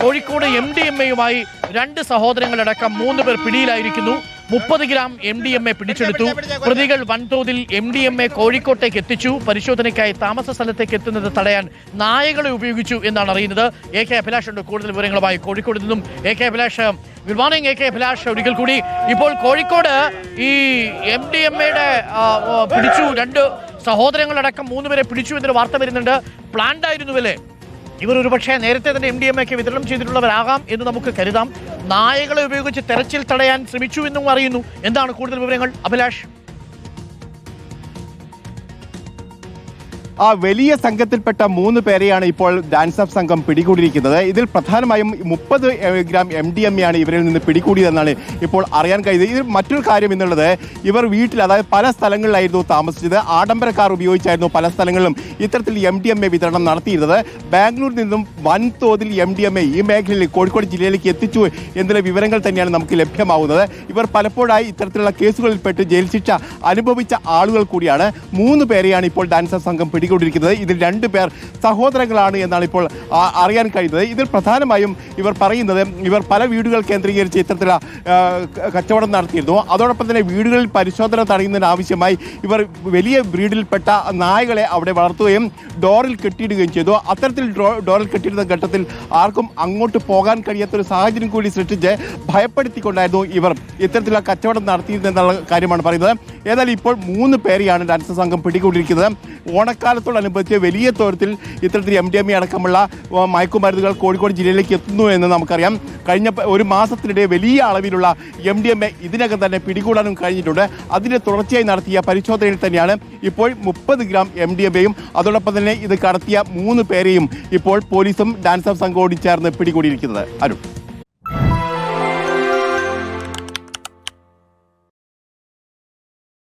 Kozhikode M D M എയുമായി രണ്ട് സഹോദരങ്ങളടക്കം മൂന്ന് പേർ പിടിയിലായിരിക്കുന്നു. മുപ്പത് gram M D M A പിടിച്ചെടുത്തു. പ്രതികൾ വൻതോതിൽ എം ഡി എം എ കോഴിക്കോട്ടേക്ക് എത്തിച്ചു. പരിശോധനയ്ക്കായി താമസ സ്ഥലത്തേക്ക് എത്തുന്നത് തടയാൻ നായകളെ ഉപയോഗിച്ചു എന്നാണ് അറിയുന്നത്. എ കെ അഭിലാഷുണ്ട് കൂടുതൽ വിവരങ്ങളുമായി കോഴിക്കോട് നിന്നും A K Abhilash. Good morning A K Abhilash. ഒരിക്കൽ കൂടി ഇപ്പോൾ കോഴിക്കോട് ഈ എം ഡി എം എയുടെ പിടിച്ചു. രണ്ട് സഹോദരങ്ങളടക്കം മൂന്ന് പേരെ പിടിച്ചു എന്നൊരു വാർത്ത വരുന്നുണ്ട്. പ്ലാൻഡ് ആയിരുന്നു അല്ലേ ഇവർ ഒരുപക്ഷെ നേരത്തെ തന്നെ എം ഡി എം എക്ക് വിതരണം ചെയ്തിട്ടുള്ളവരാകാം എന്ന് നമുക്ക് കരുതാം. നായകളെ ഉപയോഗിച്ച് തെരച്ചിൽ തടയാൻ ശ്രമിച്ചു എന്നും അറിയുന്നു. എന്താണ് കൂടുതൽ വിവരങ്ങൾ? അഭിലാഷ്. ആ വലിയ സംഘത്തിൽപ്പെട്ട മൂന്ന് പേരെയാണ് ഇപ്പോൾ ഡാൻസ് സംഘം പിടികൂടിയിരിക്കുന്നത്. ഇതിൽ പ്രധാനമായും മുപ്പത് gram M D M A ആണ് ഇവരിൽ നിന്ന് പിടികൂടിയതെന്നാണ് ഇപ്പോൾ അറിയാൻ കഴിയുന്നത്. ഇതിൽ മറ്റൊരു കാര്യം എന്നുള്ളത് ഇവർ വീട്ടിൽ അതായത് പല സ്ഥലങ്ങളിലായിരുന്നു താമസിച്ചത്. ആഡംബര കാർ ഉപയോഗിച്ചായിരുന്നു പല സ്ഥലങ്ങളിലും ഇത്തരത്തിൽ എം ഡി എം എ വിതരണം നടത്തിയിരുന്നത്. ബാംഗ്ലൂരിൽ നിന്നും വൻതോതിൽ എം ഡി എം എ ഈ മേഖലയിൽ കോഴിക്കോട് ജില്ലയിലേക്ക് എത്തിച്ചു എന്നുള്ള വിവരങ്ങൾ തന്നെയാണ് നമുക്ക് ലഭ്യമാവുന്നത്. ഇവർ പലപ്പോഴായി ഇത്തരത്തിലുള്ള കേസുകളിൽപ്പെട്ട് ജയിൽ ശിക്ഷ അനുഭവിച്ച ആളുകൾ കൂടിയാണ്. മൂന്ന് പേരെയാണ് ഇപ്പോൾ ഡാൻസർ സംഘം സംഘം പിടികൂടിയിരിക്കുന്നത് ഇതിൽ രണ്ട് പേർ സഹോദരങ്ങളാണ് എന്നാണ് ഇപ്പോൾ അറിയാൻ കഴിയുന്നത്. ഇതിൽ പ്രധാനമായും ഇവർ പറയുന്നത് ഇവർ പല വീടുകൾ കേന്ദ്രീകരിച്ച് ഇത്തരത്തിലുള്ള കച്ചവടം നടത്തിയിരുന്നു. അതോടൊപ്പം തന്നെ വീടുകളിൽ പരിശോധന തടയുന്നതിന് ആവശ്യമായി ഇവർ വലിയ ബ്രീഡിൽപ്പെട്ട നായകളെ അവിടെ വളർത്തുകയും ഡോറിൽ കെട്ടിയിടുകയും ചെയ്തു. അത്തരത്തിൽ ഡോറിൽ കെട്ടിയിടുന്ന ഘട്ടത്തിൽ ആർക്കും അങ്ങോട്ട് പോകാൻ കഴിയാത്ത ഒരു സാഹചര്യം കൂടി സൃഷ്ടിച്ച് ഭയപ്പെടുത്തിക്കൊണ്ടായിരുന്നു ഇവർ ഇത്തരത്തിലുള്ള കച്ചവടം നടത്തിയിരുന്നെന്നുള്ള കാര്യമാണ് പറയുന്നത്. ഏതായാലും ഇപ്പോൾ മൂന്ന് പേരെയാണ് ഡാൻസ് സംഘം പിടികൂടിയിരിക്കുന്നത്. ഓണക്കാലത്തോടനുബന്ധിച്ച് വലിയ തോതിൽ ഇത്തരത്തിൽ എം ഡി എം ഇ അടക്കമുള്ള മയക്കുമരുന്നുകൾ കോഴിക്കോട് ജില്ലയിലേക്ക് എത്തുന്നു എന്ന് നമുക്കറിയാം. കഴിഞ്ഞ ഒരു മാസത്തിനിടെ വലിയ അളവിലുള്ള എം ഡി എം എ ഇതിനകം തന്നെ പിടികൂടാനും കഴിഞ്ഞിട്ടുണ്ട്. അതിന്റെ തുടർച്ചയായി നടത്തിയ പരിശോധനയിൽ തന്നെയാണ് ഇപ്പോൾ മുപ്പത് ഗ്രാം എം ഡി എം എയും അതോടൊപ്പം തന്നെ ഇത് കടത്തിയ മൂന്ന് പേരെയും ഇപ്പോൾ പോലീസും ഡാൻസ് ഓഫ് സംഘവും ചേർന്ന് പിടികൂടിയിരിക്കുന്നത്. അരുൺ.